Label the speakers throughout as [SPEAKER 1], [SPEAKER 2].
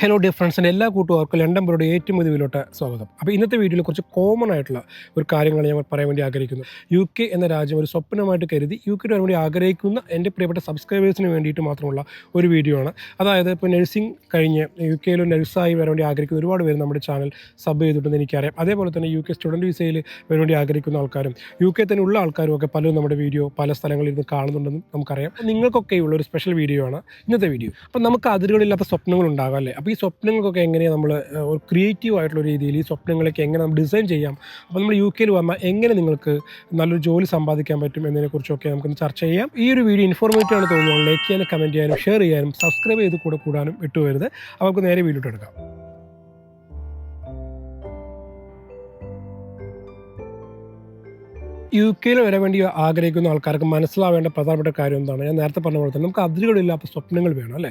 [SPEAKER 1] Hello dear ഫ്രണ്ട്സിന്റെ എല്ലാ കൂട്ടുകാർക്കും ലണ്ടൻ ബ്രോഡ് ഏറ്റവും വീഡിയോട്ട് സ്വാഗതം. അപ്പോൾ ഇന്നത്തെ വീഡിയോയിൽ കുറച്ച് കോമൺ ആയിട്ടുള്ള ഒരു കാര്യങ്ങൾ ഞാൻ പറയാൻ വേണ്ടി ആഗ്രഹിക്കുന്നു യു കെ എന്ന രാജ്യം ഒരു സ്വപ്നമായിട്ട് കരുതി യു കെയുടെ വേണ്ടി ആഗ്രഹിക്കുന്ന എന്റെ പ്രിയപ്പെട്ട സബ്സ്ക്രൈബേഴ്സിന് വേണ്ടിയിട്ട് മാത്രമുള്ള ഒരു വീഡിയോ ആണ്. അതായത് ഇപ്പോൾ നഴ്സിംഗ് കഴിഞ്ഞ് യു കെയിൽ നഴ്സായി വരാൻ വേണ്ടി ആഗ്രഹിക്കുന്ന ഒരുപാട് പേര് നമ്മുടെ ചാനൽ സബ് ചെയ്തിട്ടുണ്ടെന്ന് എനിക്കറിയാം. അതേപോലെ തന്നെ യു കെ സ്റ്റുഡന്റ് വിസയിൽ വരാൻ വേണ്ടി ആഗ്രഹിക്കുന്ന ആൾക്കാരും യു കെ തന്നെ ഉള്ള ആൾക്കാരും ഒക്കെ പലരും നമ്മുടെ വീഡിയോ പല സ്ഥലങ്ങളിൽ ഇരുന്ന് കാണുന്നുണ്ടെന്നും നമുക്കറിയാം. നിങ്ങൾക്കൊക്കെയുള്ള ഒരു സ്പെഷ്യൽ വീഡിയോ ആണ് ഇന്നത്തെ വീഡിയോ അപ്പോൾ നമുക്ക് അതിരുകളില്ലാത്ത സ്വപ്നങ്ങൾ ഉണ്ടാകാം അല്ലേ? അപ്പോൾ ഈ സ്വപ്നങ്ങൾക്കൊക്കെ എങ്ങനെയാണ് നമ്മൾ ഒരു ക്രിയേറ്റീവ് ആയിട്ടുള്ള രീതിയിൽ ഈ സ്വപ്നങ്ങളൊക്കെ എങ്ങനെ നമ്മൾ ഡിസൈൻ ചെയ്യാം? അപ്പോൾ നമ്മൾ യു കെയിൽ വന്നാൽ എങ്ങനെ നിങ്ങൾക്ക് നല്ലൊരു ജോലി സമ്പാദിക്കാൻ പറ്റും എന്നതിനെക്കുറിച്ചൊക്കെ നമുക്കൊന്ന് ചർച്ച ചെയ്യാം. ഈ ഒരു വീഡിയോ ഇൻഫോർമേറ്റീവ് ആണ് തോന്നുന്നത്. ലൈക്ക് ചെയ്യാനും കമന്റ് ചെയ്യാനും ഷെയർ ചെയ്യാനും സബ്സ്ക്രൈബ് ചെയ്ത് കൂടെ കൂടാനും ഇട്ടുവരുത് അവർക്ക് നേരെ വീഡിയോ എടുക്കാം. യു കെയിൽ വരാൻ വേണ്ടി ആഗ്രഹിക്കുന്ന ആൾക്കാർക്ക് മനസ്സിലാവേണ്ട പ്രധാനപ്പെട്ട കാര്യം എന്താണ്? ഞാൻ നേരത്തെ പറഞ്ഞ പോലെ തന്നെ നമുക്ക് അതിരുകളില്ലാത്ത സ്വപ്നങ്ങൾ വേണം അല്ലേ?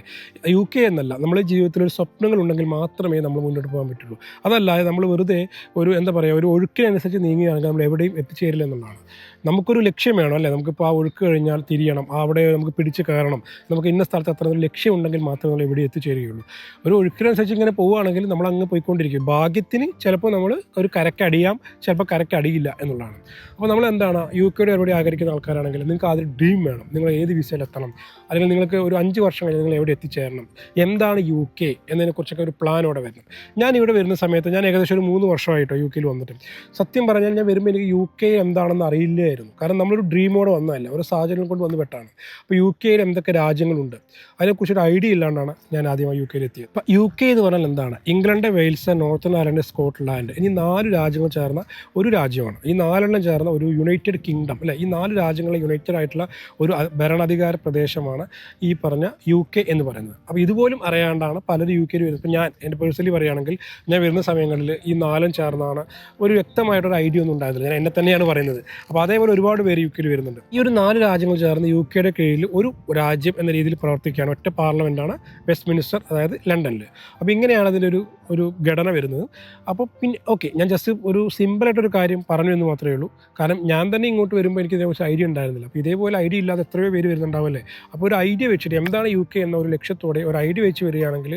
[SPEAKER 1] യു കെ എന്നല്ല നമ്മുടെ ജീവിതത്തിൽ ഒരു സ്വപ്നങ്ങൾ ഉണ്ടെങ്കിൽ മാത്രമേ നമ്മൾ മുന്നോട്ട് പോകാൻ പറ്റുള്ളൂ. അതല്ലാതെ നമ്മൾ വെറുതെ ഒരു എന്താ പറയുക ഒരു ഒഴുക്കിനനുസരിച്ച് നീങ്ങുകയാണെങ്കിൽ നമ്മൾ എവിടെയും എത്തിച്ചേരില്ല എന്നുള്ളതാണ്. നമുക്കൊരു ലക്ഷ്യം വേണം അല്ലേ? നമുക്കിപ്പോൾ ആ ഒഴുക്ക് കഴിഞ്ഞാൽ തിരിയണം അവിടെ നമുക്ക് പിടിച്ച് കയറണം നമുക്ക് ഇന്ന സ്ഥലത്ത് അത്ര ഒരു ലക്ഷ്യം ഉണ്ടെങ്കിൽ മാത്രമേ നമ്മൾ എവിടെ എത്തിച്ചേരുകയുള്ളൂ. ഒരു ഒഴുക്കിനനുസരിച്ച് ഇങ്ങനെ പോവുകയാണെങ്കിൽ നമ്മൾ അങ്ങ് പോയിക്കൊണ്ടിരിക്കും. ഭാഗ്യത്തിന് ചിലപ്പോൾ നമ്മൾ ഒരു കരക്കടിയാം ചിലപ്പോൾ കരക്കടിയില്ല എന്നുള്ളതാണ്. അപ്പോൾ നമ്മൾ എന്താണ് യു കെയുടെ ഒരുപാട് ആഗ്രഹിക്കുന്ന ആൾക്കാരാണെങ്കിൽ നിങ്ങൾക്ക് ആദ്യം ഡ്രീം വേണം. നിങ്ങൾ ഏത് വിസയിൽ എത്തണം? അല്ലെങ്കിൽ നിങ്ങൾക്ക് ഒരു അഞ്ച് വർഷം കഴിഞ്ഞ് നിങ്ങൾ എവിടെ എത്തിച്ചേരണം? എന്താണ് യു കെ എന്നതിനെക്കുറിച്ചൊക്കെ ഒരു പ്ലാനോടെ വരണം. ഞാൻ ഇവിടെ വരുന്ന സമയത്ത് ഞാൻ ഏകദേശം ഒരു മൂന്ന് വർഷമായിട്ടോ യു കെയിൽ വന്നിട്ട് സത്യം പറഞ്ഞാൽ ഞാൻ വരുമ്പോൾ എനിക്ക് യു കെ എന്താണെന്ന് അറിയില്ലായിരുന്നു. കാരണം നമ്മളൊരു ഡ്രീമോടെ വന്നതല്ല. ഒരു സാഹചര്യം കൊണ്ട് വന്ന് പെട്ടാണ്. അപ്പോൾ യു കെയിൽ എന്തൊക്കെ രാജ്യങ്ങളുണ്ട്? അതിനെക്കുറിച്ചൊരു ഐഡിയ ഇല്ലാണ്ടാണ് ഞാൻ ആദ്യമായി യു കെയിൽ എത്തിയത്. അപ്പോൾ യു കെ എന്ന് പറഞ്ഞാൽ എന്താണ്? England Wales Northern Ireland Scotland. ഇനി നാല് രാജ്യങ്ങൾ ചേർന്ന ഒരു രാജ്യമാണ്. ഈ നാലെണ്ണം ചേർന്ന ഒരു യുണൈറ്റഡ് കിങ്ഡം അല്ലെ? ഈ നാല് രാജ്യങ്ങളെ യുണൈറ്റഡ് ആയിട്ടുള്ള ഒരു ഭരണാധികാര പ്രദേശമാണ് ഈ പറഞ്ഞ യു കെ എന്ന് പറയുന്നത്. അപ്പോൾ ഇതുപോലും അറിയാണ്ടാണ് പലരും യു കെയിൽ വരുന്നത്. ഇപ്പോൾ ഞാൻ എന്റെ പേഴ്സണലി പറയുകയാണെങ്കിൽ ഞാൻ വരുന്ന സമയങ്ങളിൽ ഈ നാലും ചേർന്നാണ് ഒരു വ്യക്തമായിട്ടൊരു ഐഡിയ ഒന്നും ഉണ്ടായിരുന്നില്ല. ഞാൻ എന്നെ തന്നെയാണ് പറയുന്നത്. അപ്പോൾ അതേപോലെ ഒരുപാട് പേര് യു കെയിൽ വരുന്നുണ്ട്. ഈ ഒരു നാല് രാജ്യങ്ങൾ ചേർന്ന് യു കെയുടെ കീഴിൽ ഒരു രാജ്യം എന്ന രീതിയിൽ പ്രവർത്തിക്കുകയാണ് ഒറ്റ പാർലമെന്റാണ് വെസ്റ്റ് മിനിസ്റ്റർ അതായത് ലണ്ടനിൽ അപ്പോൾ ഇങ്ങനെയാണ് അതിന്റെ ഒരു ഒരു ഘടന വരുന്നത്. അപ്പോൾ പിന്നെ ഓക്കെ ഞാൻ ജസ്റ്റ് ഒരു സിമ്പിളായിട്ടൊരു കാര്യം പറഞ്ഞു എന്ന് മാത്രമേ ഉള്ളൂ. കാരണം ഞാൻ തന്നെ ഇങ്ങോട്ട് വരുമ്പോൾ എനിക്ക് ഇതിനെക്കുറിച്ച് ഐഡിയ ഉണ്ടായിരുന്നില്ല. അപ്പോൾ ഇതേപോലെ ഐഡിയ ഇല്ലാതെ എത്രയോ പേര് വരുന്നുണ്ടാവല്ലേ? അപ്പോൾ ഒരു ഐഡിയ വെച്ചിട്ട് എന്താണ് യു കെ എന്ന ഒരു ലക്ഷ്യത്തോടെ ഒരു ഐഡിയ വെച്ച് വരികയാണെങ്കിൽ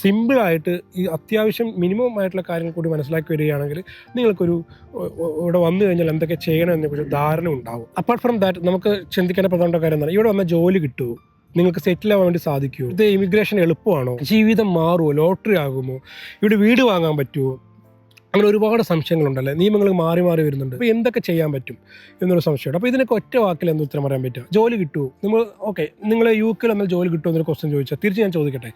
[SPEAKER 1] സിമ്പിളായിട്ട് ഈ അത്യാവശ്യം മിനിമം ആയിട്ടുള്ള കാര്യങ്ങൾ കൂടി മനസ്സിലാക്കി വരികയാണെങ്കിൽ നിങ്ങൾക്കൊരു ഇവിടെ വന്നു കഴിഞ്ഞാൽ എന്തൊക്കെ ചെയ്യണം ഒരു ധാരണ ഉണ്ടാവും. അപ്പാർട്ട് ഫ്രം ദാറ്റ് നമുക്ക് ചിന്തിക്കേണ്ട പ്രധാനപ്പെട്ട കാര്യം എന്താണ്? ഇവിടെ വന്ന ജോലി കിട്ടുമോ നിങ്ങൾക്ക് സെറ്റിൽ ആവാൻ വേണ്ടി സാധിക്കുമോ ഇത് ഇമിഗ്രേഷൻ എളുപ്പമാണോ? ജീവിതം മാറുമോ ലോട്ടറി ആകുമോ? ഇവിടെ വീട് വാങ്ങാൻ പറ്റുമോ അങ്ങനെ ഒരുപാട് സംശയങ്ങളുണ്ടല്ലേ? നിയമങ്ങൾ മാറി മാറി വരുന്നുണ്ട്. അപ്പോൾ എന്തൊക്കെ ചെയ്യാൻ പറ്റും എന്നൊരു സംശയമുണ്ട്. അപ്പോൾ ഇതിനൊക്കെ ഒറ്റ വാക്കിൽ എന്ത് ഉത്തരം പറയാൻ പറ്റുക? ജോലി കിട്ടുമോ നിങ്ങൾ ഓക്കെ നിങ്ങൾ യു കെയിൽ എന്നാൽ ജോലി കിട്ടുമോ എന്നൊരു ക്വസ്റ്റ്യൻ ചോദിച്ചാൽ തിരിച്ച് ഞാൻ ചോദിക്കട്ടെ.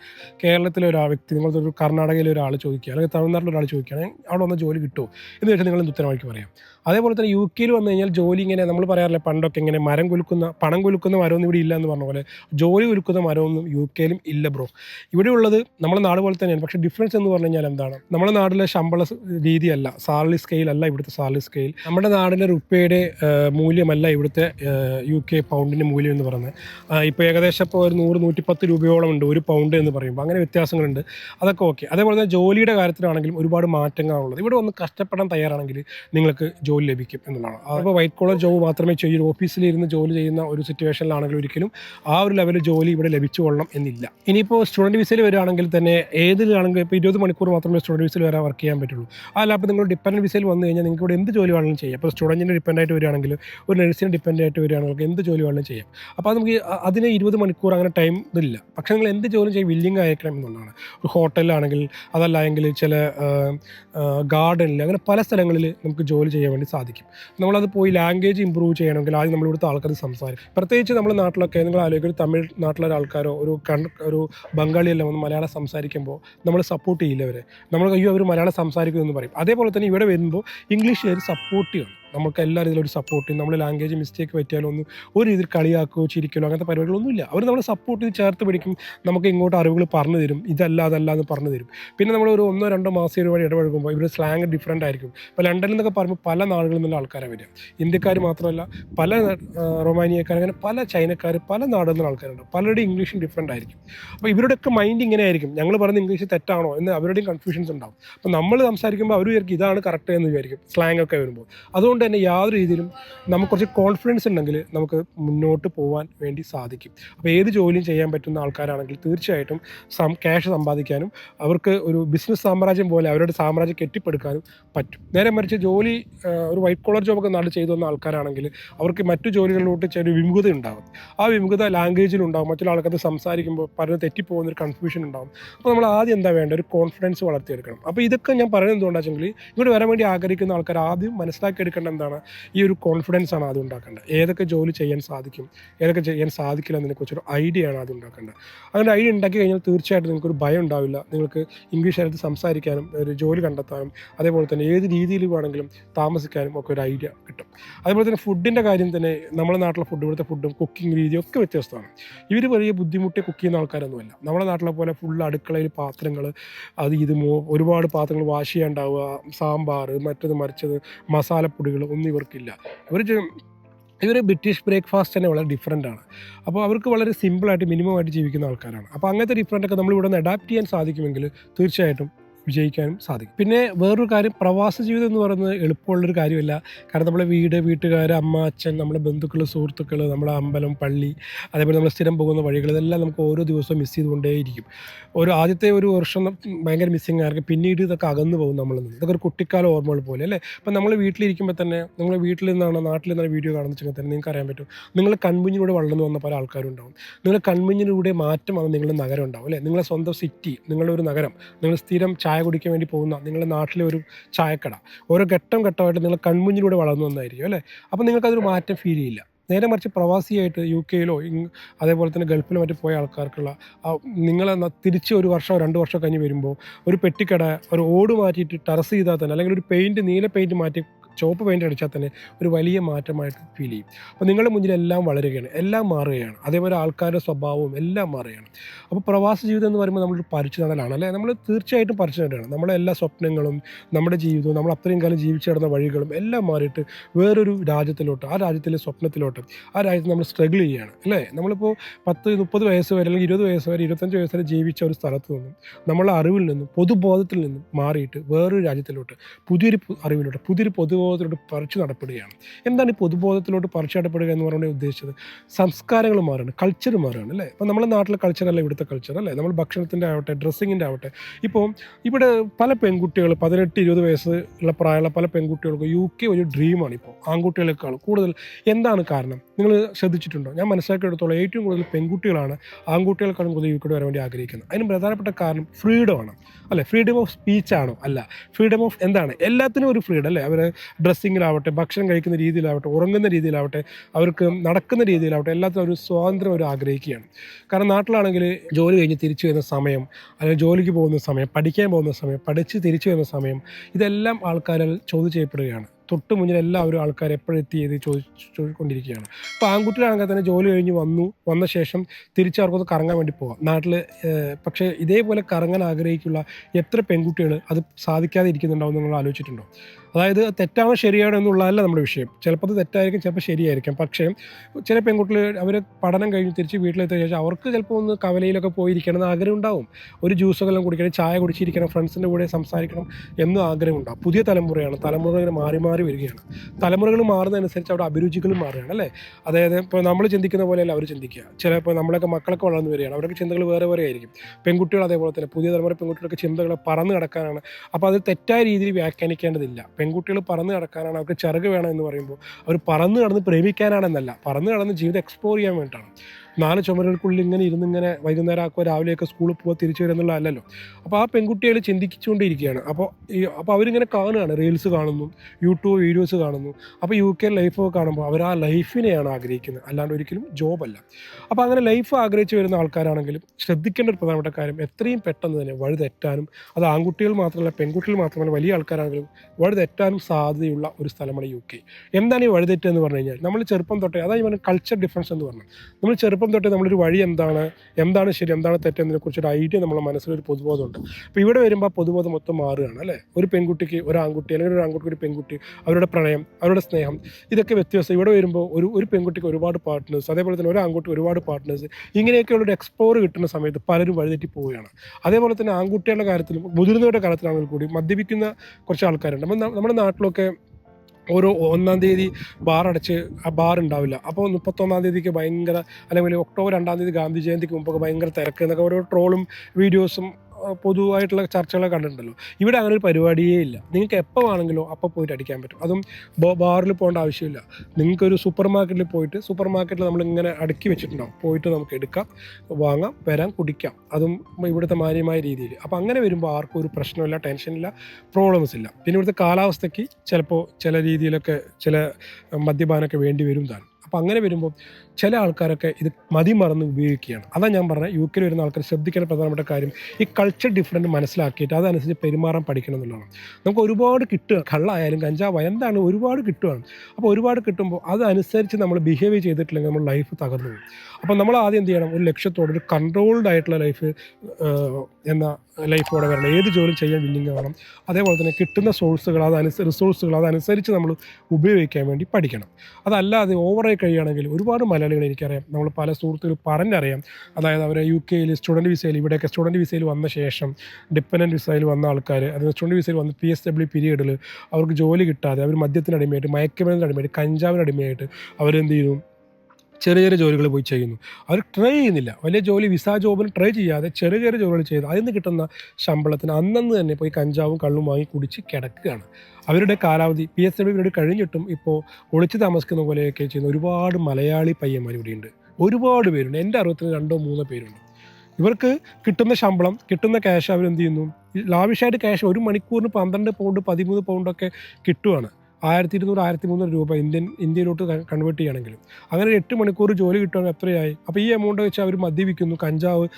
[SPEAKER 1] കേരളത്തിലെ ഒരു വ്യക്തി നിങ്ങൾ കർണാടകയിലെ ഒരാൾ ചോദിക്കുക അല്ലെങ്കിൽ തമിഴ്നാട്ടിലെ ഒരാൾ ചോദിക്കുകയാണെങ്കിൽ അവിടെ വന്ന ജോലി കിട്ടുമോ എന്ന് ചോദിച്ചാൽ നിങ്ങൾ എന്ത് ഉത്തരവാദിക്ക് പറയാം? അതേപോലെ തന്നെ യു കെയിൽ വന്നു കഴിഞ്ഞാൽ ജോലി ഇങ്ങനെ നമ്മൾ പറയാറില്ല പണ്ടൊക്കെ ഇങ്ങനെ മരം കുലുക്കുന്ന പണം കുലുക്കുന്ന മരമൊന്നും ഇവിടെ ഇല്ല എന്ന് പറഞ്ഞ പോലെ ജോലി കുലുക്കുന്ന മരമൊന്നും യു കെയിലും ഇല്ല ബ്രോ ഇവിടെ ഉള്ളത് നമ്മുടെ നാട് പോലെ തന്നെയാണ്. പക്ഷേ ഡിഫറൻസ് എന്ന് പറഞ്ഞു കഴിഞ്ഞാൽ എന്താണ്? നമ്മുടെ നാട്ടിലെ ശമ്പള രീതിയല്ല സാലറി സ്കെയിൽ അല്ല ഇവിടുത്തെ സാലറി സ്കെയിൽ നമ്മുടെ നാടിലെ റുപ്പയുടെ മൂല്യമല്ല ഇവിടുത്തെ യു കെ പൗണ്ടിന്റെ മൂല്യം എന്ന് പറയുന്നത്. ഇപ്പോൾ ഏകദേശം ഇപ്പോൾ ഒരു നൂറ് നൂറ്റിപ്പത്ത് രൂപയോളം ഉണ്ട് ഒരു പൗണ്ട് എന്ന് പറയുമ്പോൾ അങ്ങനെ വ്യത്യാസങ്ങളുണ്ട്. അതൊക്കെ ഓക്കെ അതേപോലെ തന്നെ ജോലിയുടെ കാര്യത്തിലാണെങ്കിലും ഒരുപാട് മാറ്റങ്ങളാണുള്ളത്. ഇവിടെ ഒന്ന് കഷ്ടപ്പെടാൻ തയ്യാറാണെങ്കിൽ നിങ്ങൾക്ക് ജോലി ലഭിക്കും എന്നുള്ളതാണ്. അപ്പോൾ വൈറ്റ് കോളർ ജോബ് മാത്രമേ ചെയ്യൂ ഓഫീസിൽ ഇരുന്ന് ജോലി ചെയ്യുന്ന ഒരു സിറ്റുവേഷനിലാണെങ്കിൽ ഒരിക്കലും ആ ഒരു ലെവലിൽ ജോലി ഇവിടെ ലഭിച്ചു കൊള്ളണം എന്നില്ല ഇനിയിപ്പോൾ സ്റ്റുഡന്റ് വിസയിൽ വരികയാണെങ്കിൽ തന്നെ ഏതിലാണെങ്കിൽ ഇപ്പോൾ ഇരുപത് മണിക്കൂർ മാത്രമേ സ്റ്റുഡന്റ് വിസയിൽ വരാൻ വർക്ക് ചെയ്യാൻ പറ്റുള്ളൂ. അല്ല അപ്പോൾ നിങ്ങൾ ഡിപ്പെൻഡന്റ് വിസയിൽ വന്നു കഴിഞ്ഞാൽ നിങ്ങൾക്ക് ഇവിടെ എന്ത് ജോലി വേണമെങ്കിലും ചെയ്യാം. ഇപ്പോൾ സ്റ്റുഡന്റിന് ഡിപ്പെൻഡ് ആയിട്ട് വരികയാണെങ്കിൽ ഒരു നഴ്സിന് ഡിപ്പെൻഡ് ആയിട്ട് വരികയാണെങ്കിൽ എന്ത് ജോലി വേണമെങ്കിലും ചെയ്യാം. അപ്പോൾ അത് നമുക്ക് അതിന് ഇരുപത് മണിക്കൂർ അങ്ങനെ ടൈം ഇതില്ല. പക്ഷേ നിങ്ങൾ എന്ത് ജോലി ചെയ്യും? വില്ലിങ് അയക്കണം എന്നുള്ളതാണ്. ഒരു ഹോട്ടലിലാണെങ്കിൽ അതല്ല എങ്കിൽ ചില ഗാർഡനിൽ അങ്ങനെ പല സ്ഥലങ്ങളിൽ നമുക്ക് ജോലി ചെയ്യാൻ വേണ്ടി സാധിക്കും. നമ്മളത് പോയി ലാംഗ്വേജ് ഇമ്പ്രൂവ് ചെയ്യണമെങ്കിൽ ആദ്യം നമ്മൾ ഇവിടുത്തെ ആൾക്കാർ സംസാരിക്കും. പ്രത്യേകിച്ച് നമ്മുടെ നാട്ടിലൊക്കെ നിങ്ങൾ ആലോചിക്കും തമിഴ് നാട്ടിലൊരു ആൾക്കാരോ ഒരു കൺ ഒരു ബംഗാളിയെല്ലാം വന്ന് മലയാളം സംസാരിക്കുമ്പോൾ നമ്മൾ സപ്പോർട്ട് ചെയ്യില്ല അവരെ നമ്മൾ അയ്യോ അവർ മലയാളം സംസാരിക്കുമെന്ന് പറയും. അതേപോലെ തന്നെ ഇവിടെ വരുമ്പോൾ ഇംഗ്ലീഷുകാർ സപ്പോർട്ട് ചെയ്യണം നമുക്ക് എല്ലാ രീതിയിലും ഒരു സപ്പോർട്ട് നമ്മൾ ലാംഗ്വേജ് മിസ്റ്റേക്ക് പറ്റിയാലോ ഒന്നും ഒരു രീതിയിൽ കളിയാക്കുകയോ ചിരിക്കലോ അങ്ങനത്തെ പരിപാടികളൊന്നുമില്ല. അവർ നമ്മളെ സപ്പോർട്ട് ചെയ്ത് ചേർത്ത് പിടിക്കും. നമുക്ക് ഇങ്ങോട്ട് അറിവുകൾ പറഞ്ഞു തരും. ഇതല്ല അതല്ല എന്ന് പറഞ്ഞു തരും. പിന്നെ നമ്മൾ ഒരു ഒന്നോ രണ്ടോ മാസം ഒരുപാട് ഇടപഴകുമ്പോൾ ഇവരുടെ സ്ലാങ് ഡിഫറെന്റ് ആയിരിക്കും. ഇപ്പോൾ ലണ്ടനിൽ നിന്നൊക്കെ പറയുമ്പോൾ പല നാടുകളിൽ നിന്നുള്ള ആൾക്കാരാണ് വരിക. ഇന്ത്യക്കാർ മാത്രമല്ല പല റൊമാനിയക്കാർ അങ്ങനെ പല ചൈനക്കാർ പല നാടുകളിൽ നിന്നുള്ള ആൾക്കാരുണ്ട്. പലരുടെയും ഇംഗ്ലീഷും ഡിഫറെന്റ് ആയിരിക്കും. അപ്പോൾ ഇവരുടെയൊക്കെ മൈൻഡ് ഇങ്ങനെ ആയിരിക്കും. ഞങ്ങൾ പറയുന്ന ഇംഗ്ലീഷ് തെറ്റാണോ എന്ന് അവരുടെയും കൺഫ്യൂഷൻസ് ഉണ്ടാവും. അപ്പോൾ നമ്മൾ സംസാരിക്കുമ്പോൾ അവർ വിചാരിക്കും ഇതാണ് കറക്റ്റ് എന്ന് വിചാരിക്കും. സ്ലാങ് ഒക്കെ വരുമ്പോൾ. അതുകൊണ്ട് അതുകൊണ്ട് തന്നെ യാതൊരു രീതിയിലും നമുക്ക് കുറച്ച് കോൺഫിഡൻസ് ഉണ്ടെങ്കിൽ നമുക്ക് മുന്നോട്ട് പോകാൻ വേണ്ടി സാധിക്കും. അപ്പോൾ ഏത് ജോലിയും ചെയ്യാൻ പറ്റുന്ന ആൾക്കാരാണെങ്കിൽ തീർച്ചയായിട്ടും സം ക്യാഷ് സമ്പാദിക്കാനും അവർക്ക് ഒരു ബിസിനസ് സാമ്രാജ്യം പോലെ അവരുടെ സാമ്രാജ്യം കെട്ടിപ്പടുക്കാനും പറ്റും. നേരെ മറിച്ച് ജോലി ഒരു വൈറ്റ് കോളർ ജോബൊക്കെ നാട് ചെയ്തു വന്ന ആൾക്കാരാണെങ്കിൽ അവർക്ക് മറ്റു ജോലികളിലോട്ട് ചെറിയ വിമുഖത ഉണ്ടാകും ആ വിമുഖത ലാംഗ്വേജിൽ ലാംഗ്വേജിലുണ്ടാകും മറ്റുള്ള ആൾക്കാർ സംസാരിക്കുമ്പോൾ പലരും തെറ്റിപ്പോകുന്ന ഒരു കൺഫ്യൂഷൻ ഉണ്ടാകും അപ്പോൾ നമ്മൾ ആദ്യം എന്താ വേണ്ട ഒരു കോൺഫിഡൻസ് വളർത്തിയെടുക്കണം. അപ്പോൾ ഇതൊക്കെ ഞാൻ പറയുന്നത് എന്തുകൊണ്ടാണെന്ന് വെച്ചെങ്കിൽ ഇവിടെ വരാൻ വേണ്ടി ആഗ്രഹിക്കുന്ന ആൾക്കാർ ആദ്യം മനസ്സിലാക്കിയെടുക്കേണ്ട എന്താണ്? ഈ ഒരു കോൺഫിഡൻസ് ആണ് ആദ്യം ഉണ്ടാക്കേണ്ടത്. ഏതൊക്കെ ജോലി ചെയ്യാൻ സാധിക്കും ഏതൊക്കെ ചെയ്യാൻ സാധിക്കില്ല എന്നതിനെക്കുറിച്ചൊരു ഐഡിയ ആണ് ആദ്യം ഉണ്ടാക്കേണ്ടത്. അങ്ങനെ ഐഡിയ ഉണ്ടാക്കി കഴിഞ്ഞാൽ തീർച്ചയായിട്ടും നിങ്ങൾക്കൊരു ഭയം ഉണ്ടാവില്ല. നിങ്ങൾക്ക് ഇംഗ്ലീഷ് അടുത്ത് സംസാരിക്കാനും ഒരു ജോലി കണ്ടെത്താനും അതേപോലെ തന്നെ ഏത് രീതിയിൽ വേണമെങ്കിലും താമസിക്കാനും ഒക്കെ ഒരു ഐഡിയ കിട്ടും. അതേപോലെ തന്നെ ഫുഡിന്റെ കാര്യം തന്നെ നമ്മുടെ നാട്ടിലെ ഫുഡ് ഇവിടുത്തെ ഫുഡും കുക്കിംഗ് രീതിയും ഒക്കെ വ്യത്യസ്തമാണ്. ഇവർ വലിയ ബുദ്ധിമുട്ടി കുക്ക് ചെയ്യുന്ന ആൾക്കാരൊന്നുമല്ല. നമ്മുടെ നാട്ടിലെ പോലെ ഫുൾ അടുക്കളയിൽ പാത്രങ്ങൾ അത് ഇതുമോ ഒരുപാട് പാത്രങ്ങൾ വാഷ് ചെയ്യാണ്ടാവുക സാമ്പാർ മറ്റത് മറിച്ചത് മസാലപ്പൊടികൾ ഒന്നും ഇവർക്കില്ല. ഇവർ ഇവർ ബ്രിട്ടീഷ് ബ്രേക്ക്ഫാസ്റ്റ് തന്നെ വളരെ ഡിഫറെന്റ് ആണ്. അപ്പോൾ അവർക്ക് വളരെ സിമ്പിളായിട്ട് മിനിമം ആയിട്ട് ജീവിക്കുന്ന ആൾക്കാരാണ്. അപ്പോൾ അങ്ങനത്തെ ഡിഫറെന്റ് ഒക്കെ നമ്മൾ ഇവിടെ നിന്ന് അഡാപ്റ്റ് ചെയ്യാൻ സാധിക്കുമെങ്കിൽ തീർച്ചയായിട്ടും വിജയിക്കാനും സാധിക്കും. പിന്നെ വേറൊരു കാര്യം പ്രവാസ ജീവിതം എന്ന് പറയുന്നത് എളുപ്പമുള്ളൊരു കാര്യമല്ല. കാരണം നമ്മളെ വീട് വീട്ടുകാർ അമ്മ അച്ഛൻ നമ്മുടെ ബന്ധുക്കൾ സുഹൃത്തുക്കൾ നമ്മുടെ അമ്പലം പള്ളി അതേപോലെ നമ്മൾ സ്ഥിരം പോകുന്ന വഴികൾ ഇതെല്ലാം നമുക്ക് ഓരോ ദിവസവും മിസ് ചെയ്തുകൊണ്ടേയിരിക്കും. ഒരു ആദ്യത്തെ ഒരു വർഷം ഭയങ്കര മിസ്സിങ് ആയിരിക്കും. പിന്നീട് ഇതൊക്കെ അകന്നു പോകും നമ്മൾ ഇതൊക്കെ ഒരു കുട്ടിക്കാല ഓർമ്മകൾ പോലെ അല്ലേ? അപ്പം നമ്മൾ വീട്ടിലിരിക്കുമ്പോൾ തന്നെ നമ്മൾ വീട്ടിൽ നിന്നാണ് നാട്ടിൽ നിന്നാണ് വീഡിയോ കാണുന്ന വെച്ചാൽ തന്നെ നിങ്ങൾക്ക് അറിയാൻ പറ്റും. നിങ്ങൾ കൺമുഞ്ഞിലൂടെ വളർന്നു വന്ന പല ആൾക്കാരും ഉണ്ടാവും നിങ്ങൾ കൺമുഞ്ഞിലൂടെ മാറ്റം വന്ന നിങ്ങളുടെ നഗരം ഉണ്ടാവും അല്ലേ? നിങ്ങളുടെ സ്വന്തം സിറ്റി നിങ്ങളുടെ ഒരു നഗരം നിങ്ങൾ സ്ഥിരം ചായ കുടിക്കാൻ വേണ്ടി പോകുന്ന നിങ്ങളുടെ നാട്ടിലെ ഒരു ചായക്കട. ഓരോ ഘട്ടം ഘട്ടമായിട്ട് നിങ്ങൾ കൺമുഞ്ഞിലൂടെ വളർന്നു വന്നായിരിക്കും അല്ലേ? അപ്പോൾ നിങ്ങൾക്കതൊരു മാറ്റം ഫീൽ ചെയ്യില്ല. നേരെ മറിച്ച് പ്രവാസിയായിട്ട് യു കെയിലോ അതേപോലെ തന്നെ ഗൾഫിലോ മറ്റു പോയ ആൾക്കാർക്കുള്ള നിങ്ങൾ തിരിച്ച് ഒരു വർഷമോ രണ്ട് വർഷമോ കഴിഞ്ഞ് വരുമ്പോൾ ഒരു പെട്ടിക്കട ഒരു ഓട് മാറ്റിയിട്ട് ടെറസ് ചെയ്താൽ തന്നെ അല്ലെങ്കിൽ ഒരു പെയിന്റ് നീല പെയിന്റ് മാറ്റി ചുവപ്പ് പെയിന്റ് അടിച്ചാൽ തന്നെ ഒരു വലിയ മാറ്റമായിട്ട് ഫീൽ ചെയ്യും. അപ്പോൾ നിങ്ങളുടെ മുന്നിൽ എല്ലാം വളരുകയാണ് എല്ലാം മാറുകയാണ്. അതേപോലെ ആൾക്കാരുടെ സ്വഭാവവും എല്ലാം മാറുകയാണ്. അപ്പോൾ പ്രവാസ ജീവിതം എന്ന് പറയുമ്പോൾ നമ്മളൊരു പറിച്ചു നടലാണ് അല്ലേ? നമ്മൾ തീർച്ചയായിട്ടും പറിച്ചു നടലാണ്. നമ്മുടെ എല്ലാ സ്വപ്നങ്ങളും നമ്മുടെ ജീവിതവും നമ്മൾ അത്രയും കാലം ജീവിച്ചു നടന്ന വഴികളും എല്ലാം മാറിയിട്ട് വേറൊരു രാജ്യത്തിലോട്ട് ആ രാജ്യത്തിലെ സ്വപ്നത്തിലോട്ട് ആ രാജ്യത്ത് നമ്മൾ സ്ട്രഗിൾ ചെയ്യുകയാണ് അല്ലേ? നമ്മളിപ്പോൾ പത്ത് മുപ്പത് വയസ്സ് വരെ അല്ലെങ്കിൽ ഇരുപത് വയസ്സ് വരെ ഇരുപത്തഞ്ച് വയസ്സ് വരെ ജീവിച്ച ഒരു സ്ഥലത്ത് നിന്നും നമ്മളെ അറിവിൽ നിന്നും പൊതുബോധത്തിൽ നിന്നും മാറിയിട്ട് വേറൊരു രാജ്യത്തിലോട്ട് പുതിയൊരു അറിവിലോട്ട് പുതിയൊരു പൊതുബോധത്തിലോട്ട് പറിച്ചു നടപ്പെടുകയാണ്. എന്താണ് ഈ പൊതുബോധത്തിലോട്ട് പറിച്ചു നടപ്പെടുക എന്ന് പറയുന്നത് ഉദ്ദേശിച്ചത്? സംസ്കാരങ്ങൾ മാറുകയാണ് കൾച്ചർ മാറുകയാണ് അല്ലേ? ഇപ്പം നമ്മുടെ നാട്ടിലെ കൾച്ചറല്ല ഇവിടുത്തെ കൾച്ചർ അല്ലേ? നമ്മൾ ഭക്ഷണത്തിന്റെ ആവട്ടെ ഡ്രസ്സിങ്ങിന്റെ ആവട്ടെ. ഇപ്പോൾ ഇവിടെ പല പെൺകുട്ടികൾ പതിനെട്ട് ഇരുപത് വയസ്സ് ഉള്ള പ്രായമുള്ള പല പെൺകുട്ടികൾക്ക് യു കെ ഒരു ഡ്രീമാണ് ഇപ്പോൾ. ആൺകുട്ടികളെക്കാൾ കൂടുതൽ എന്താണ് കാരണം? നിങ്ങൾ ശ്രദ്ധിച്ചിട്ടുണ്ടോ? ഞാൻ മനസ്സിലാക്കിയെടുത്തോളം ഏറ്റവും കൂടുതൽ പെൺകുട്ടികളാണ് ആൺകുട്ടികൾക്കാണ് കൂടുതൽ യു കെയുടെ വരാൻ വേണ്ടി ആഗ്രഹിക്കുന്നത്. അതിന് പ്രധാനപ്പെട്ട കാരണം ഫ്രീഡമാണ് അല്ലേ? ഫ്രീഡം ഓഫ് സ്പീച്ച് ആണോ? അല്ല. ഫ്രീഡം ഓഫ് എന്താണ്? എല്ലാത്തിനും ഒരു ഫ്രീഡം അല്ലേ? അവർ ഡ്രസ്സിങ്ങിലാവട്ടെ ഭക്ഷണം കഴിക്കുന്ന രീതിയിലാവട്ടെ ഉറങ്ങുന്ന രീതിയിലാവട്ടെ അവർക്ക് നടക്കുന്ന രീതിയിലാവട്ടെ എല്ലാത്തിനും ഒരു സ്വാതന്ത്ര്യം അവർ ആഗ്രഹിക്കുകയാണ്. കാരണം നാട്ടിലാണെങ്കിൽ ജോലി കഴിഞ്ഞ് തിരിച്ചു വരുന്ന സമയം അല്ലെങ്കിൽ ജോലിക്ക് പോകുന്ന സമയം പഠിക്കാൻ പോകുന്ന സമയം പഠിച്ച് തിരിച്ചു വരുന്ന സമയം ഇതെല്ലാം ആൾക്കാരിൽ ചോദ്യം ചെയ്യപ്പെടുകയാണ്. തൊട്ട് മുന്നിൽ എല്ലാവരും ആൾക്കാർ എപ്പോഴെത്തി ചെയ്ത് ചോദിച്ചു ചോദിക്കൊണ്ടിരിക്കുകയാണ് ഇപ്പോൾ ആൺകുട്ടികളാണെങ്കിൽ തന്നെ ജോലി കഴിഞ്ഞ് വന്നു വന്ന ശേഷം തിരിച്ച് അവർക്കൊന്ന് കറങ്ങാൻ വേണ്ടി പോകാം നാട്ടിൽ പക്ഷേ ഇതേപോലെ കറങ്ങാൻ ആഗ്രഹിക്കുന്ന എത്ര പെൺകുട്ടികൾ അത് സാധിക്കാതെ ഇരിക്കുന്നുണ്ടാവും നിങ്ങൾ ആലോചിച്ചിട്ടുണ്ടോ? അതായത് തെറ്റാണോ ശരിയാണോ എന്നുള്ളതല്ല നമ്മുടെ വിഷയം. ചിലപ്പോൾ അത് തെറ്റായിരിക്കും ചിലപ്പോൾ ശരിയായിരിക്കും. പക്ഷേ ചില പെൺകുട്ടികൾ അവർ പഠനം കഴിഞ്ഞ് തിരിച്ച് വീട്ടിലെത്തിയ ശേഷം അവർക്ക് ചിലപ്പോൾ ഒന്ന് കവലയിലൊക്കെ പോയിരിക്കണം എന്ന് ആഗ്രഹം ഉണ്ടാവും. ഒരു ജ്യൂസൊക്കെ എല്ലാം കുടിക്കണം ചായ കുടിച്ചിരിക്കണം ഫ്രണ്ട്സിന്റെ കൂടെ സംസാരിക്കണം എന്നും ആഗ്രഹം ഉണ്ടാവും. പുതിയ തലമുറയാണ് തലമുറ ഇങ്ങനെ മാറി മാറി വരികയാണ്. തലമുറകൾ മാറുന്നതനുസരിച്ച് അവിടെ അഭിരുചികളും മാറുകയാണ് അല്ലേ? അതായത് ഇപ്പോൾ നമ്മൾ ചിന്തിക്കുന്ന പോലെയല്ല അവർ ചിന്തിക്കുക. ചിലപ്പോൾ നമ്മളൊക്കെ മക്കളൊക്കെ വളർന്നു വരികയാണ് അവരുടെ ചിന്തകൾ വേറെ വേറെ ആയിരിക്കും. പെൺകുട്ടികൾ അതേപോലെ തന്നെ പുതിയ തലമുറ പെൺകുട്ടികളൊക്കെ ചിന്തകൾ പറന്ന് കിടക്കാനാണ് അപ്പോൾ അത് തെറ്റായ രീതിയിൽ വ്യാഖ്യാനിക്കേണ്ടതില്ല. പെൺകുട്ടികൾ പറന്ന് കിടക്കാനാണ് അവർക്ക് ചിറക് വേണം എന്ന് പറയുമ്പോൾ. അവർ പറന്ന് കടന്ന് പ്രേമിക്കാനാണെന്നല്ല. പറന്ന് കടന്ന് ജീവിതം എക്സ്പ്ലോർ ചെയ്യാൻ വേണ്ടിയിട്ടാണ്. നാല് ചുമരുകൾക്കുള്ളിൽ ഇങ്ങനെ ഇരുന്ന് ഇങ്ങനെ വൈകുന്നേരം ആക്കുക രാവിലെയൊക്കെ സ്കൂളിൽ പോകുക തിരിച്ചു വരിക എന്നുള്ള അല്ലല്ലോ. അപ്പോൾ ആ പെൺകുട്ടികൾ ചിന്തിച്ചുകൊണ്ടിരിക്കുകയാണ്. അപ്പോൾ ഈ അപ്പോൾ അവരിങ്ങനെ കാണുകയാണ്. റീൽസ് കാണുന്നു യൂട്യൂബ് വീഡിയോസ് കാണുന്നു. അപ്പോൾ യു കെ ലൈഫൊക്കെ കാണുമ്പോൾ അവർ ആ ലൈഫിനെയാണ് ആഗ്രഹിക്കുന്നത്. അല്ലാണ്ട് ഒരിക്കലും ജോബല്ല. അപ്പോൾ അങ്ങനെ ലൈഫ് ആഗ്രഹിച്ചു വരുന്ന ആൾക്കാരാണെങ്കിലും ശ്രദ്ധിക്കേണ്ട ഒരു പ്രധാനപ്പെട്ട കാര്യം എത്രയും പെട്ടെന്ന് തന്നെ വഴി തെറ്റാനും അത് ആൺകുട്ടികൾ മാത്രമല്ല പെൺകുട്ടികൾ മാത്രമല്ല വലിയ ആൾക്കാരാണെങ്കിലും വഴി തെറ്റാനും സാധ്യതയുള്ള ഒരു സ്ഥലമാണ് യു കെ. എന്താണ് ഈ വഴിതെറ്റ് എന്ന് പറഞ്ഞു കഴിഞ്ഞാൽ നമ്മൾ ചെറുപ്പം തൊട്ടേ അതായത് കൾച്ചർ ഡിഫറൻസ് എന്ന് പറഞ്ഞു. നമ്മൾ ചെറുപ്പം തൊട്ടേ നമ്മളൊരു വഴി എന്താണ്? എന്താണ് ശരി എന്താണ് തെറ്റെന്നതിനെ കുറിച്ചൊരു ഐഡിയ നമ്മുടെ മനസ്സിലൊരു പൊതുബോധമുണ്ട്. അപ്പോൾ ഇവിടെ വരുമ്പോൾ പൊതുബോധം മൊത്തം മാറുകയാണ് അല്ലേ? ഒരു പെൺകുട്ടിക്ക് ഒരു ആൺകുട്ടി അല്ലെങ്കിൽ ഒരു ആൺകുട്ടിക്ക് ഒരു പെൺകുട്ടി അവരുടെ പ്രണയം അവരുടെ സ്നേഹം ഇതൊക്കെ വ്യത്യാസം. ഇവിടെ വരുമ്പോൾ ഒരു ഒരു പെൺകുട്ടിക്ക് ഒരുപാട് പാർട്ട്നേഴ്സ് അതേപോലെ തന്നെ ഒരു ആൺകുട്ടി ഒരുപാട് പാർട്ട്നേഴ്സ് ഇങ്ങനെയൊക്കെയുള്ള ഒരു എക്സ്പ്ലോർ കിട്ടുന്ന സമയത്ത് പലരും വഴിതെറ്റി പോവുകയാണ്. അതേപോലെ തന്നെ ആൺകുട്ടികളുടെ കാര്യത്തിലും മുതിർന്നവരുടെ കാര്യത്തിലാണെങ്കിൽ കൂടി മദ്യപിക്കുന്ന കുറച്ച് ആൾക്കാരുണ്ട്. നമ്മുടെ നാട്ടിലൊക്കെ ഓരോ ഒന്നാം തീയതി ബാർ അടച്ച് ആ ബാർ ഉണ്ടാവില്ല. അപ്പോൾ മുപ്പത്തൊന്നാം തീയതിക്ക് ഭയങ്കര അല്ലെങ്കിൽ ഒക്ടോബർ രണ്ടാം തീയതി ഗാന്ധി ജയന്തിക്ക് മുമ്പൊക്കെ ഭയങ്കര തിരക്ക് എന്നൊക്കെ ഓരോ ട്രോളും വീഡിയോസും പൊതുവായിട്ടുള്ള ചർച്ചകളൊക്കെ കണ്ടിട്ടുണ്ടല്ലോ. ഇവിടെ അങ്ങനെ ഒരു പരിപാടിയേ ഇല്ല. നിങ്ങൾക്ക് എപ്പോൾ വേണമെങ്കിലും അപ്പോൾ പോയിട്ട് അടിക്കാൻ പറ്റും. അതും ബാറിൽ പോകേണ്ട ആവശ്യമില്ല. നിങ്ങൾക്കൊരു സൂപ്പർ മാർക്കറ്റിൽ പോയിട്ട് സൂപ്പർ മാർക്കറ്റിൽ നമ്മൾ ഇങ്ങനെ അടുക്കി വെച്ചിട്ടുണ്ടാവും. പോയിട്ട് നമുക്ക് എടുക്കാം വാങ്ങാം വരാം കുടിക്കാം. അതും ഇവിടുത്തെ മാന്യമായ രീതിയിൽ. അപ്പോൾ അങ്ങനെ വരുമ്പോൾ ആർക്കും ഒരു പ്രശ്നമില്ല ടെൻഷനില്ല പ്രോബ്ലംസ് ഇല്ല. പിന്നെ ഇവിടുത്തെ കാലാവസ്ഥയ്ക്ക് ചിലപ്പോൾ ചില രീതിയിലൊക്കെ ചില മദ്യപാനമൊക്കെ വേണ്ടി വരും താൻ അപ്പോൾ അങ്ങനെ വരുമ്പോൾ ചില ആൾക്കാരൊക്കെ ഇത് മതി മറന്ന് ഉപയോഗിക്കുകയാണ്. അതാണ് ഞാൻ പറഞ്ഞത് യു കെയിൽ വരുന്ന ആൾക്കാർ ശ്രദ്ധിക്കേണ്ട പ്രധാനപ്പെട്ട കാര്യം ഈ കൾച്ചർ ഡിഫറന്റ് മനസ്സിലാക്കിയിട്ട് അതനുസരിച്ച് പെരുമാറാൻ പഠിക്കണം എന്നുള്ളതാണ്. നമുക്ക് ഒരുപാട് കിട്ടുക കള്ളായാലും കഞ്ചാവ് എന്താണ് ഒരുപാട് കിട്ടുകയാണ് അപ്പോൾ ഒരുപാട് കിട്ടുമ്പോൾ അതനുസരിച്ച് നമ്മൾ ബിഹേവ് ചെയ്തിട്ടില്ലെങ്കിൽ നമ്മൾ ലൈഫ് തകർന്നു അപ്പോൾ നമ്മൾ ആദ്യം എന്ത് ചെയ്യണം? ഒരു ലക്ഷ്യത്തോടെ ഒരു കൺട്രോൾഡ് ആയിട്ടുള്ള ലൈഫ് എന്ന ലൈഫോടെ വരണം. ഏത് ജോലി ചെയ്യാൻ വില്ലിങ് വേണം അതേപോലെ തന്നെ കിട്ടുന്ന സോഴ്സുകൾ അതനുസരിച്ച് റിസോഴ്സുകൾ അതനുസരിച്ച് നമ്മൾ ഉപയോഗിക്കാൻ വേണ്ടി പഠിക്കണം. അതല്ലാതെ ഓവറായി കഴിയുകയാണെങ്കിൽ ഒരുപാട് മലയാളികൾ എനിക്കറിയാം. നമ്മൾ പല സുഹൃത്തുക്കൾ പറഞ്ഞറിയാം. അതായത് അവർ യു കെയിൽ സ്റ്റുഡന്റ് വിസയിൽ ഇവിടെയൊക്കെ സ്റ്റുഡന്റ് വിസയിൽ വന്ന ശേഷം ഡിപ്പെൻഡന്റ് വിസയിൽ വന്ന ആൾക്കാർ അത് സ്റ്റുഡന്റ് വിസയിൽ വന്ന് പി എസ് ഡബ്ല്യു പീരീഡിൽ അവർക്ക് ജോലി കിട്ടാതെ അവർ മദ്യത്തിന് അടിമയായിട്ട് കഞ്ചാവിനടിമയായിട്ട് അവരെന്ത് ചെയ്യുന്നു ചെറിയ ചെറിയ ജോലികൾ പോയി ചെയ്യുന്നു. അവർ ട്രൈ ചെയ്യുന്നില്ല. വലിയ ജോലി വിസ ജോബിന് ട്രൈ ചെയ്യാതെ ചെറിയ ചെറിയ ജോലികൾ ചെയ്ത് അതിൽ നിന്ന് കിട്ടുന്ന ശമ്പളത്തിന് അന്നന്ന് തന്നെ പോയി കഞ്ചാവും കള്ളും വാങ്ങി കുടിച്ച് കിടക്കുകയാണ്. അവരുടെ കാലാവധി പി എസ് ഡബ്ല്യു പീരീഡ് കഴിഞ്ഞിട്ടും ഇപ്പോൾ ഒളിച്ചു താമസിക്കുന്ന പോലെയൊക്കെ ചെയ്യുന്ന ഒരുപാട് മലയാളി പയ്യന്മാർ ഇവിടെയുണ്ട്. ഒരുപാട് പേരുണ്ട്. എന്റെ അറുപത്തിന് രണ്ടോ മൂന്നോ പേരുണ്ട്. ഇവർക്ക് കിട്ടുന്ന ശമ്പളം കിട്ടുന്ന ക്യാഷ് അവരെന്ത് ചെയ്യുന്നു? ലാവിഷായിട്ട് ക്യാഷ് ഒരു മണിക്കൂറിന് പന്ത്രണ്ട് പൗണ്ട് പതിമൂന്ന് പൗണ്ടൊക്കെ കിട്ടുവാണ്. ആയിരത്തി ഇരുന്നൂറ് ആയിരത്തി മുന്നൂറ് രൂപ ഇന്ത്യൻ ഇന്ത്യയിലോട്ട് കൺവേർട്ട് ചെയ്യുകയാണെങ്കിലും. അങ്ങനെ എട്ട് മണിക്കൂർ ജോലി കിട്ടുകയാണെങ്കിൽ എത്രയായി? അപ്പോൾ ഈ എമൗണ്ട് വെച്ച് അവർ മദ്യപിക്കുന്നു കഞ്ചാവ്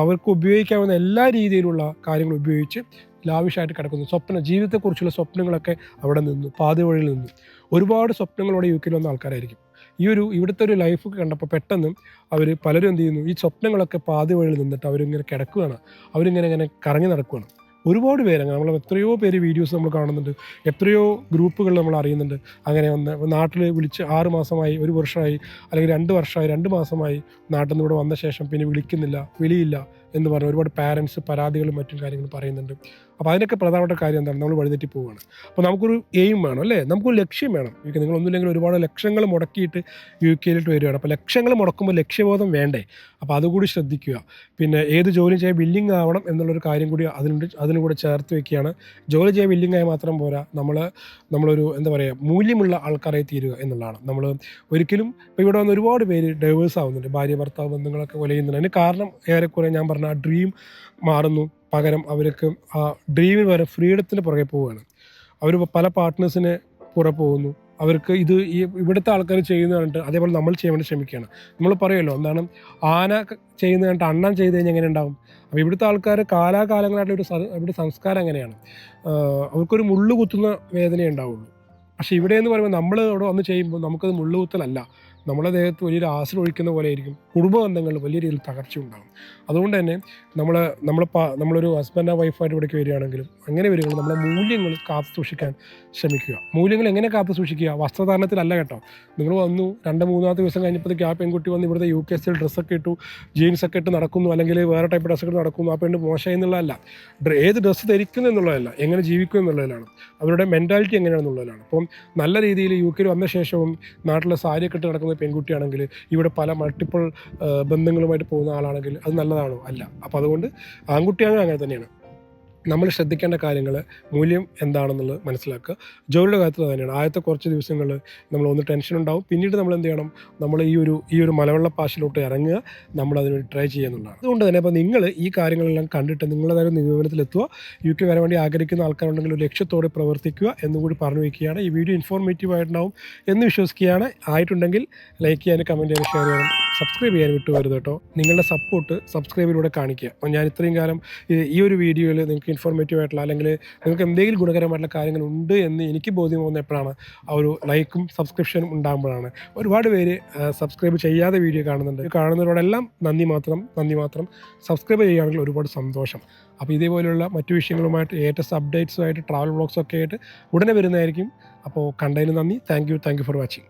[SPEAKER 1] അവർക്ക് ഉപയോഗിക്കാവുന്ന എല്ലാ രീതിയിലുള്ള കാര്യങ്ങൾ ഉപയോഗിച്ച് ലാവിഷായിട്ട് കിടക്കുന്നു. സ്വപ്ന ജീവിതത്തെക്കുറിച്ചുള്ള സ്വപ്നങ്ങളൊക്കെ അവിടെ നിന്നു പാതി വഴിയിൽ നിന്നു. ഒരുപാട് സ്വപ്നങ്ങളോടെ യു കെയിൽ വന്ന ആൾക്കാരായിരിക്കും. ഈ ഒരു ഇവിടുത്തെ ഒരു ലൈഫ് കണ്ടപ്പോൾ പെട്ടെന്ന് അവർ പലരും എന്ത് ചെയ്യുന്നു ഈ സ്വപ്നങ്ങളൊക്കെ പാതി വഴിയിൽ നിന്നിട്ട് അവരിങ്ങനെ കിടക്കുകയാണ്. അവരിങ്ങനെ ഇങ്ങനെ കറങ്ങി നടക്കുകയാണ്. ഒരുപാട് പേര് അങ്ങനെ നമ്മൾ എത്രയോ പേര് വീഡിയോസ് നമ്മൾ കാണുന്നുണ്ട്. എത്രയോ ഗ്രൂപ്പുകൾ നമ്മൾ അറിയുന്നുണ്ട്. അങ്ങനെ വന്ന് നാട്ടിൽ വിളിച്ച് ആറ് മാസമായി ഒരു വർഷമായി അല്ലെങ്കിൽ രണ്ട് വർഷമായി രണ്ട് മാസമായി നാട്ടിൽ നിന്ന് ഇവിടെ വന്ന ശേഷം പിന്നെ വിളിക്കുന്നില്ല വിളിയില്ല. എന്ന് പറഞ്ഞ് ഒരുപാട് പാരൻസ് പരാതികളും മറ്റും കാര്യങ്ങളും പറയുന്നുണ്ട്. അപ്പോൾ അതിനൊക്കെ പ്രധാനപ്പെട്ട കാര്യം എന്താണ്? നമ്മൾ വഴിതെറ്റി പോവുകയാണ്. അപ്പോൾ നമുക്കൊരു എയിം വേണം അല്ലേ? നമുക്കൊരു ലക്ഷ്യം വേണം. യു കെ നിങ്ങളൊന്നുമില്ലെങ്കിൽ ഒരുപാട് ലക്ഷങ്ങൾ മുടക്കിയിട്ട് യു കെയിലോട്ട് വരികയാണ്. അപ്പോൾ ലക്ഷങ്ങൾ മുടക്കുമ്പോൾ ലക്ഷ്യബോധം വേണ്ടേ? അപ്പോൾ അതുകൂടി ശ്രദ്ധിക്കുക. പിന്നെ ഏത് ജോലി ചെയ്യാൻ ബില്ലിംഗ് ആവണം എന്നുള്ളൊരു കാര്യം കൂടി അതിനുണ്ട് അതിനും കൂടെ ചേർത്ത് വെക്കുകയാണ്. ജോലി ചെയ്യാൻ ബില്ലിംഗ് ആയി മാത്രം പോരാ. നമ്മൾ നമ്മളൊരു എന്താ പറയുക മൂല്യമുള്ള ആൾക്കാരായി തീരുക എന്നുള്ളതാണ്. നമ്മൾ ഒരിക്കലും ഇപ്പോൾ ഇവിടെ വന്ന് ഒരുപാട് പേര് ഡൈവേഴ്സ് ആവുന്നുണ്ട്. ഭാര്യ ഭർത്താവ് ബന്ധങ്ങളൊക്കെ കൊലയുന്നുണ്ട്. അതിന് കാരണം ഏറെക്കുറെ ഞാൻ ആ ഡ്രീം മാറുന്നു. പകരം അവർക്ക് ആ ഡ്രീമിന് വരെ ഫ്രീഡത്തിന് പുറകെ പോവുകയാണ്. അവർ പല പാർട്ട്നേഴ്സിന് പുറകെ പോകുന്നു. അവർക്ക് ഇത് ഈ ഇവിടുത്തെ ആൾക്കാർ ചെയ്യുന്ന കണ്ടിട്ട് അതേപോലെ നമ്മൾ ചെയ്യാൻ വേണ്ടി ശ്രമിക്കുകയാണ്. നമ്മൾ പറയുമല്ലോ എന്താണ് ആന ചെയ്യുന്ന കണ്ടിട്ട് അണ്ണൻ ചെയ്ത് കഴിഞ്ഞാൽ എങ്ങനെ ഉണ്ടാവും? അപ്പോൾ ഇവിടുത്തെ ആൾക്കാർ കാലാകാലങ്ങളായിട്ട് ഒരു ഇവിടുത്തെ സംസ്കാരം അങ്ങനെയാണ് അവർക്കൊരു മുള്ളു കുത്തുന്ന വേദന ഉണ്ടാവുള്ളൂ. പക്ഷെ ഇവിടെ എന്ന് പറയുമ്പോൾ നമ്മൾ ഇവിടെ വന്ന് ചെയ്യുമ്പോൾ നമുക്കത് മുള്ളു കുത്തലല്ല. നമ്മളെ ദേഹത്ത് വലിയൊരു ആശ്രയം ഒഴിക്കുന്ന പോലെ ആയിരിക്കും. കുടുംബ ബന്ധങ്ങളിൽ വലിയ രീതിയിൽ തകർച്ച ഉണ്ടാകും അതുകൊണ്ട് തന്നെ നമ്മൾ നമ്മൾ നമ്മളൊരു ഹസ്ബൻഡ് വൈഫായിട്ട് ഇവിടേക്ക് വരികയാണെങ്കിലും അങ്ങനെ വരികയാണ് നമ്മുടെ മൂല്യങ്ങൾ കാത്തു സൂക്ഷിക്കാൻ ശ്രമിക്കുക. മൂല്യങ്ങൾ എങ്ങനെ കാത്തു സൂക്ഷിക്കുക? വസ്ത്രധാരണത്തിലല്ല കേട്ടോ. നിങ്ങൾ വന്നു രണ്ട് മൂന്നാമത്തെ ദിവസം കഴിഞ്ഞപ്പോഴത്തേക്ക് ആ പെൺകുട്ടി വന്ന് ഇവിടുത്തെ യു കെ എസ് ഡ്രസ്സൊക്കെ ഇട്ടു ജീൻസ് ഒക്കെ ഇട്ട് നടക്കുന്നു അല്ലെങ്കിൽ വേറെ ടൈപ്പ് ഡ്രസ്സൊക്കെ നടക്കുന്നു. ആ പെണ്ണ് മോശം എന്നുള്ളതല്ല. ഏത് ഡ്രസ്സ് ധരിക്കുന്നു എന്നുള്ളതല്ല. എങ്ങനെ ജീവിക്കും എന്നുള്ളതിലാണ്. അവരുടെ മെന്റാലിറ്റി എങ്ങനെയാണെന്നുള്ളതാണ് അപ്പം നല്ല രീതിയിൽ യു കെയിൽ വന്ന ശേഷവും നാട്ടിലെ സാരിയൊക്കെ ഇട്ട് നടക്കുന്ന പെൺകുട്ടിയാണെങ്കിൽ ഇവിടെ പല മൾട്ടിപ്പിൾ ബന്ധങ്ങളുമായിട്ട് പോകുന്ന ആളാണെങ്കിൽ അത് നല്ലതാണോ അല്ല. അപ്പോൾ അതുകൊണ്ട് ആൺകുട്ടിയാണെങ്കിൽ അങ്ങനെ തന്നെയാണ്. നമ്മൾ ശ്രദ്ധിക്കേണ്ട കാര്യങ്ങൾ മൂല്യം എന്താണെന്നുള്ളത് മനസ്സിലാക്കുക. ജോലിയുടെ കാര്യത്തിൽ തന്നെയാണ്. ആദ്യത്തെ കുറച്ച് ദിവസങ്ങൾ നമ്മൾ ഒന്ന് ടെൻഷൻ ഉണ്ടാവും. പിന്നീട് നമ്മൾ എന്ത് ചെയ്യണം? നമ്മൾ ഈ ഒരു ഈ ഒരു മലവെള്ള പാശിലോട്ട് ഇറങ്ങുക. നമ്മൾ അതിന് ട്രൈ ചെയ്യുന്നുള്ളതാണ് അതുകൊണ്ട് തന്നെ അപ്പോൾ നിങ്ങൾ ഈ കാര്യങ്ങളെല്ലാം കണ്ടിട്ട് നിങ്ങളുടെ ഒരു നിഗമനത്തിലെത്തുക യു കെ വരാൻ വേണ്ടി ആഗ്രഹിക്കുന്ന ആൾക്കാരുണ്ടെങ്കിൽ ഒരു ലക്ഷ്യത്തോടെ പ്രവർത്തിക്കുക എന്നുകൂടി പറഞ്ഞു വയ്ക്കുകയാണ്. ഈ വീഡിയോ ഇൻഫോർമേറ്റീവ് ആയിട്ടുണ്ടാവും എന്ന് വിശ്വസിക്കുകയാണ്. ആയിട്ടുണ്ടെങ്കിൽ ലൈക്ക് ചെയ്യാനും കമന്റ് ചെയ്യാനും ഷെയർ ചെയ്യാനും സബ്സ്ക്രൈബ് ചെയ്യാൻ വിട്ടുവരുത് കേട്ടോ. നിങ്ങളുടെ സപ്പോർട്ട് സബ്സ്ക്രൈബിലൂടെ കാണിക്കുക. അപ്പോൾ ഞാൻ ഇത്രയും കാലം ഈ- ഒരു വീഡിയോയിൽ നിങ്ങൾക്ക് ഇൻഫോർമേറ്റീവ് ആയിട്ടുള്ള അല്ലെങ്കിൽ നിങ്ങൾക്ക് എന്തെങ്കിലും ഗുണകരമായിട്ടുള്ള കാര്യങ്ങൾ ഉണ്ട് എന്ന് എനിക്ക് ബോധ്യം പോകുന്ന എപ്പോഴാണ് ആ ഒരു ലൈക്കും സബ്സ്ക്രിപ്ഷനും ഉണ്ടാകുമ്പോഴാണ്. ഒരുപാട് പേര് സബ്സ്ക്രൈബ് ചെയ്യാതെ വീഡിയോ കാണുന്നുണ്ട്. കാണുന്നവരോടെല്ലാം നന്ദി മാത്രം നന്ദി മാത്രം. സബ്സ്ക്രൈബ് ചെയ്യുകയാണെങ്കിൽ ഒരുപാട് സന്തോഷം. അപ്പോൾ ഇതേപോലെയുള്ള മറ്റു വിഷയങ്ങളുമായിട്ട് ഏറ്റവും അപ്ഡേറ്റ്സുമായിട്ട് ട്രാവൽ ബ്ലോഗ്സൊക്കെ ആയിട്ട് ഉടനെ വരുന്നതായിരിക്കും. അപ്പോൾ കണ്ടതിന് നന്ദി. Thank you thank you for watching